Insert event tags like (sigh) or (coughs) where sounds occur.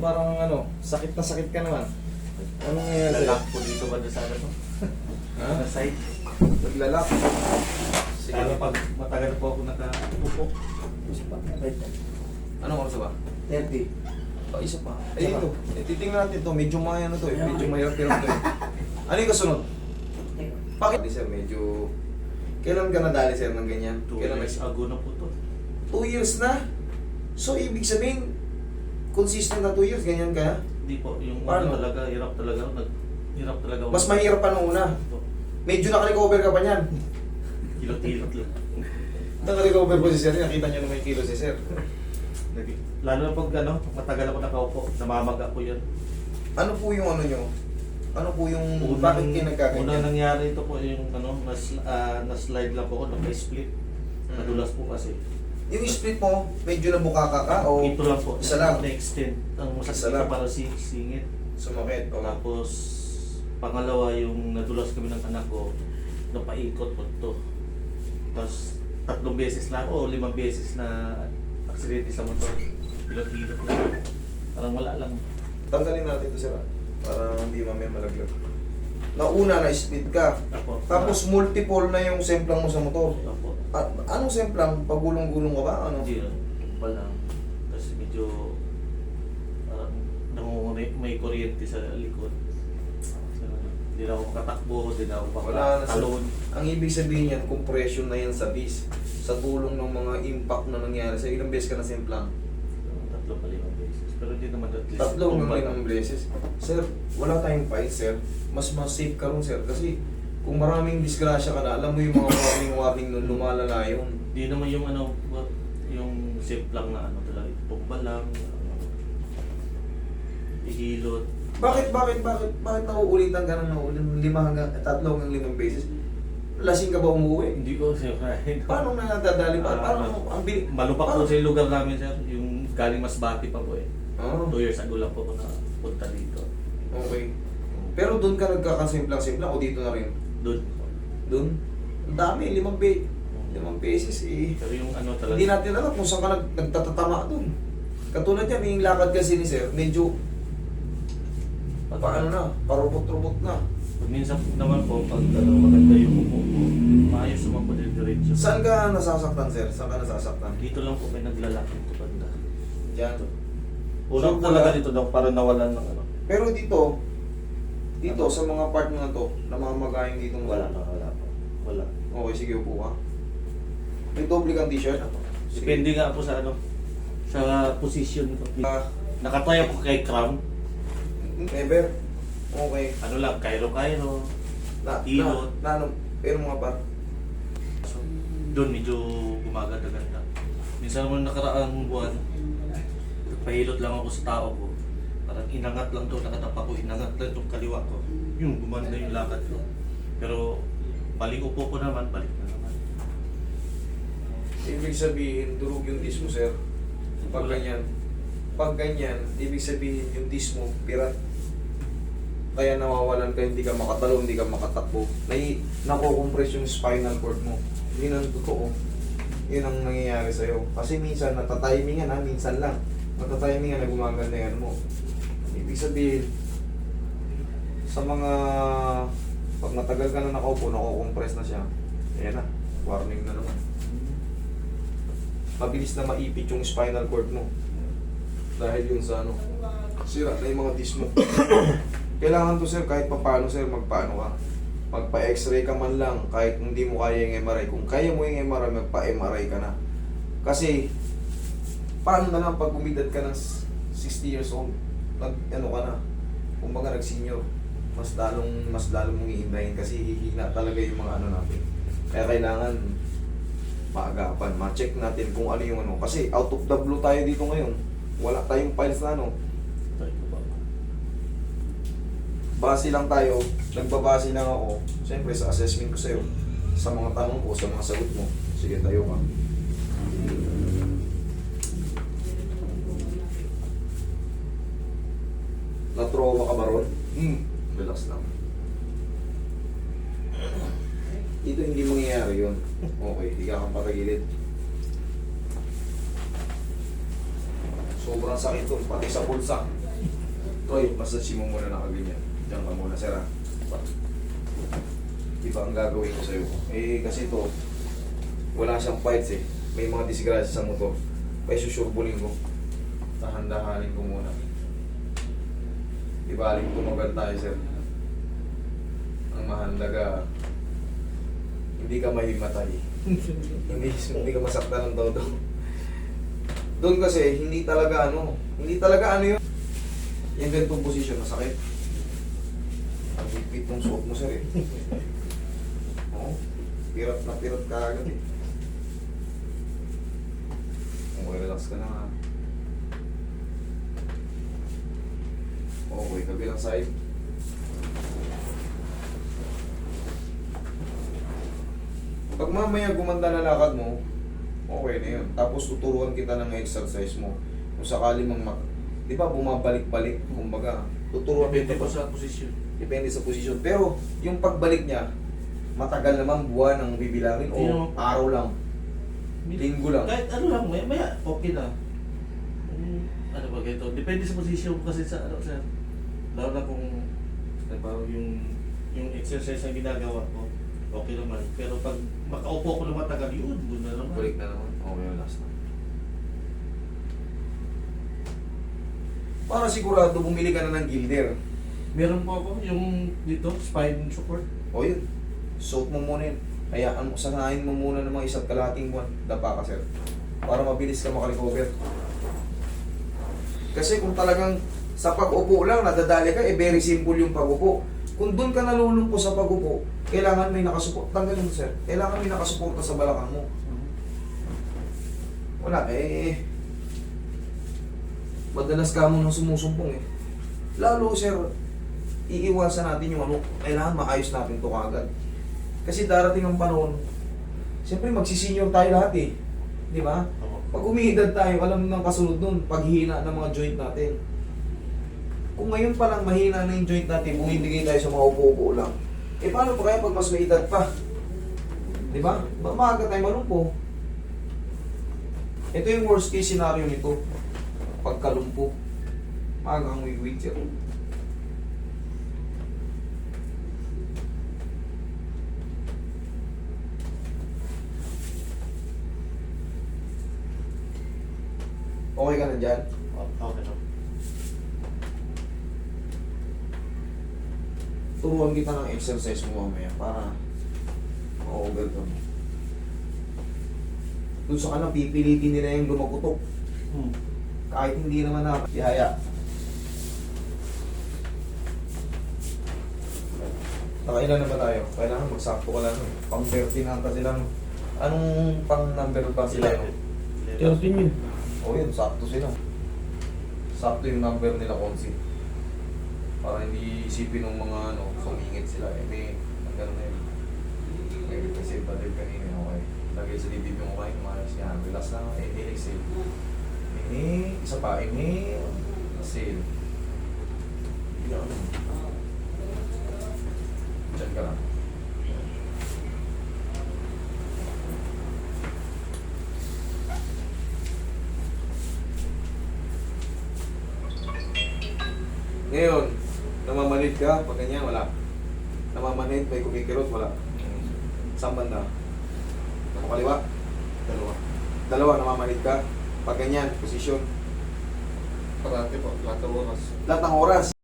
parang ano, sakit na sakit ka naman. Ano nangyayari sa'yo? Lalak po dito ba sa ano? (laughs) Ha? Sa side. Naglalak. Sige. Lalo pag matagal po ako nakaupo. Anong oras ba? 30. Pa, isa pa. Eh, ito. Eh, titingnan natin ito. Medyo maya na to eh. Medyo mahirap-hirap to eh. Ano yung kasunod? Bakit? Sir, medyo... Kailan ka nadali sir ng ganyan? Two Kailan years ago na po to. Two years na? So, ibig sabihin, consistent na two years, ganyan ka? Hindi po, yung Paano? ano talaga, hirap talaga. Nag, hirap talaga. ako. Mas mahirap pa nung una. Po. Medyo naka-recover ka pa niyan. Hilot-hilot lang. Naka-recover po si sir. Nakita niyo na may kilo si sir. Lalo na pag ano, matagal ako nakaupo, namamaga po yan. Ano po yung ano nyo? Ano po yung... Unang- bakit kayo Unang nagkaganyan? nangyari ito po yung ano, nas, ah, na-slide lang po ako, naka-split. Nadulas po kasi. Yung split mo, medyo nabukaka ka o Ito lang po. isa lang? Na-extend. Ang Isa masakit lang. ito para si singit. Sumakit. O. Tapos, pangalawa yung nadulas kami ng anak ko, napaikot po ito. Tapos, tatlong beses na o limang beses na aksidente sa motor. Pilot-pilot lang. Parang wala lang. Tanggalin natin ito sir. ah, Para hindi mamaya malaglag. Nauna na split ka. Tapos multiple na yung semplang mo sa motor. At anong semplang? Pagulong-gulong ka ba? Ano? Hindi lang. Lang. Tapos medyo nangungulit, may kuryente sa likod. So, Hindi na ako katakbo, hindi na ako Wala na sa... talon. Ang ibig sabihin yan, compression na yan sa disc. Sa tulong ng mga impact na nangyari sa ilang beses ka na semplang. Tatlo pa limang hindi naman at least. Tatlong ng tumbal limang lang. beses. Sir, wala tayong fight, sir. Mas mas safe ka ron, sir. Kasi kung maraming disgrasya ka na, alam mo yung mga warning-warning nun, lumalala yun. Hindi naman yung ano, yung safe lang na ano talaga. Tumbal lang. ano, Ihilot. Bakit, bakit, bakit, bakit nauulitan ka ng nauulit lima hanggang tatlo hanggang limang beses? Lasing ka ba umuwi? Hindi ko siya (laughs) Paano na nadadali pa? Ah, Paano ang bil... Malupak po sa lugar namin sir. Yung galing Masbate pa po eh. Oh, Two years ago lang po ako na punta dito. okay. Pero doon ka nagkakasimplang-simplang o dito na rin? Doon. Doon? Ang dami, limang, be limang beses eh. Pero yung ano talaga. Hindi natin alam kung saan ka nag, nagtatatama doon. Katulad yan, yung lakad kasi ni Sir, medyo paano na, parubot-rubot na. Pag minsan naman po, pag ano, maganda yung upo ko, maayos naman po din diretso. Saan ka nasasaktan, Sir? Saan ka nasasaktan? Dito lang po may naglalaki ito banda. Diyan. So, talaga wala- dito daw para nawalan ng ano. Pero dito, dito sa mga part mo na to, namamagayin dito Wala na, wala pa. Wala. Okay, sige, upo ka. May doble kang t-shirt? Sige. Depende nga po sa ano, sa position ko. Ah, Nakatry ako kay Cram. never. Okay. Ano lang, Cairo-Cairo. Na, na, Hilot. na, ano, pero mga par. So, doon medyo gumaganda-ganda. Minsan naman nakaraang buwan, nagpahilot lang ako sa tao ko. Parang inangat lang to, nakatapa ko, inangat lang itong kaliwa ko. Yung gumanda yung lakad ko. Pero balik upo ko naman, balik na naman. Ibig sabihin, durog yung disc mo, sir. Pag ganyan. Pag ganyan, ibig sabihin yung disc mo, pirat. Kaya nawawalan ka, hindi ka makatalo, hindi ka makatakbo. Nai, nakukompress yung spinal cord mo. Yun ang totoo. Yun ang nangyayari sa'yo. Kasi minsan, natatimingan ha, minsan lang. Natatimingan na gumaganda yan mo. Ibig sabihin, sa mga, pag matagal ka na nakaupo, nakukompress na siya. Ayan na, warning na naman mabilis na maipit yung spinal cord mo. Dahil yun sa ano, sira na yung mga disc mo. (coughs) Kailangan to sir, kahit pa paano sir, magpaano ka. Magpa-x-ray ka man lang, kahit hindi mo kaya yung MRI. Kung kaya mo yung MRI, magpa-MRI ka na. Kasi, paano na lang pag umidad ka ng 60 years old, nag, ano ka na, kumbaga nag-senior, mas lalong, mas lalong mong iindahin kasi hihina talaga yung mga ano natin. Kaya kailangan, maagapan, ma-check natin kung ano yung ano. Kasi out of the blue tayo dito ngayon. Wala tayong files na ano. Base lang tayo, nagbabase lang ako. Siyempre sa assessment ko sa'yo. Sa mga tanong ko, sa mga sagot mo. Sige, tayo ka. Na-trauma ka ba ron? Hmm. Relax lang. Dito hindi mangyayari yun. Okay, hindi ka kang patagilid. Sobrang sakit to, pati sa pulsa. Troy, massage mo muna nakaganyan. Diyan ka muna, sir ha. Iba ang gagawin ko sa'yo. Eh, kasi ito, wala siyang fights eh. May mga disgrasya sa motor. Kaya susurbulin ko. Tahan-dahanin ko muna. Ibaling tumagal tayo, sir. Ang mahalaga, hindi ka mahimatay. (laughs) hindi, hindi ka masaktan ng todo. Doon kasi, hindi talaga ano, hindi talaga ano yun. Yung ganitong posisyon, masakit. Ang higpit ng suot mo, sir eh. (laughs) Oo. Pirot na pirot ka agad eh. Okay, relax ka na nga. Okay, kabilang side. Pag mamaya gumanda na lakad mo, okay na yun. Tapos tuturuan kita ng exercise mo. Kung sakali mang mak... Di ba bumabalik-balik, kumbaga. Tuturuan Depende kita po sa posisyon. Depende sa posisyon. Pero yung pagbalik niya, matagal naman buwan ang bibilangin o naman. araw lang. Linggo lang. Kahit ano lang, maya, maya okay na. Ano ba ganito? Depende sa posisyon kasi sa ano sir. Lalo na kung diba, yung yung exercise na ginagawa ko, okay naman. Pero pag makaupo ko na matagal, yun, doon na naman. Balik na naman. Okay, last na. Para sigurado bumili ka na ng gilder. Meron po ako yung dito, spine support. O yun. Soak mo muna yun. Hayaan mo, sanayin mo muna ng mga isa't kalahating buwan. Dapa ka, sir. Para mabilis ka makarecover. Kasi kung talagang sa pag-upo lang, nadadali ka, eh very simple yung pag-upo. Kung doon ka nalulungko sa pag-upo, kailangan may nakasupport. Tanggalin mo, sir. Kailangan may nakasuporta sa balakang mo. Wala, eh... Madalas ka mo nang sumusumpong eh. Lalo, sir, iiwasan natin yung ano, kailangan maayos natin to kagad. Kasi darating ang panahon, siyempre magsisenior tayo lahat eh. Di ba? Pag umiidad tayo, alam ng kasunod nun, paghihina ng mga joint natin. Kung ngayon pa lang mahina na yung joint natin, bumibigay tayo sa mga upo-upo lang. Eh paano pa kaya pag mas may edad pa? Di ba? Ba- Maaga tayo malumpo. Ito yung worst case scenario nito. Pagkalumpo. Maaga kang wheelchair. Okay ka na dyan? Okay na. Turuan kita ng exercise mo mamaya para ma-overcome. Doon sa kanang pipilitin nila yung lumagutok. Hmm. Kahit hindi naman na ihaya. Nakailan na ba tayo? Kailangan magsakto ka lang. Pang 13 ata sila. no? Anong pang number ba sila? no? Thirteen yun. O yun, sakto sila. Sakto yung number nila, Konsi. Para hindi isipin ng mga ano, sumingit sila. Eh, may, ang gano'n na yun. May represent pa din kanina, okay. Lagay sa dibdib yung kain, maayos yan. Relax lang, inhale, exhale. Inhale, isa pa, inhale, exhale. Yan. Diyan ka lang. Ngayon, namamanid ka, pag ganyan, wala. Namamanid, may kumikirot, wala. Saan banda? Kaliwa? Dalawa. Dalawa, namamanid ka. Pag ganyan, posisyon. Parati po, lahat ng oras. Lahat ng oras.